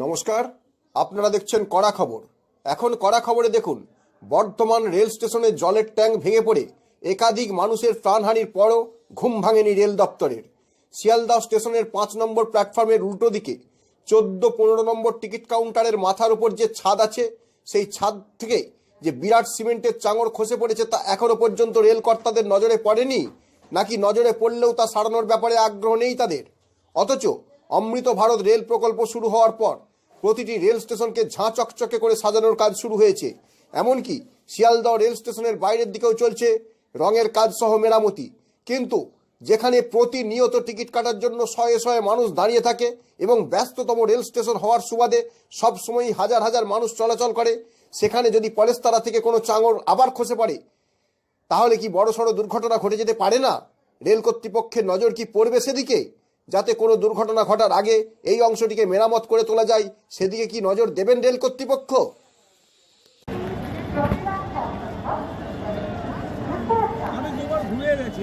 নমস্কার, আপনারা দেখছেন কড়া খবর। এখন কড়া খবরে দেখুন, বর্ধমান রেল স্টেশনে জলের ট্যাঙ্ক ভেঙে পড়ে, একাধিক মানুষের প্রাণহানির পরও ঘুম ভাঙেনি রেল দপ্তরের। শিয়ালদহ স্টেশনের পাঁচ নম্বর প্ল্যাটফর্মের উল্টো দিকে, চোদ্দ পনেরো নম্বর টিকিট কাউন্টারের মাথার উপর যে ছাদ আছে, সেই ছাদ থেকে যে বিরাট সিমেন্টের চাঙড় খসে পড়েছে তা এখনও পর্যন্ত রেল কর্তাদের নজরে পড়েনি? নাকি নজরে পড়লেও তা সারানোর ব্যাপারে আগ্রহ নেই তাদের? অথচ অমৃত ভারত রেল প্রকল্প শুরু হওয়ার পর প্রতিটি রেল স্টেশনকে ঝাঁ চকচকে করে সাজানোর কাজ শুরু হয়েছে। এমনকি শিয়ালদহ রেল স্টেশনের বাইরের দিকেও চলছে রঙের কাজ সহ মেরামতি। কিন্তু যেখানে প্রতিনিয়ত টিকিট কাটার জন্য শয়ে শয়ে মানুষ দাঁড়িয়ে থাকে এবং ব্যস্ততম রেল স্টেশন হওয়ার সুবাদে সবসময়ই হাজার হাজার মানুষ চলাচল করে, সেখানে যদি পলেস্তারা থেকে কোনো চাঙর আবার খসে পড়ে, তাহলে কি বড় সড়ো দুর্ঘটনা ঘটে যেতে পারে না? রেল কর্তৃপক্ষের নজর কি পড়বে সেদিকে? যাতে কোনো দুর্ঘটনা ঘটার আগে এই অংশটিকে মেরামত করে তোলা যায় সেদিকে কি নজর দেবেন রেল কর্তৃপক্ষ? আমি ঘুরে গেছি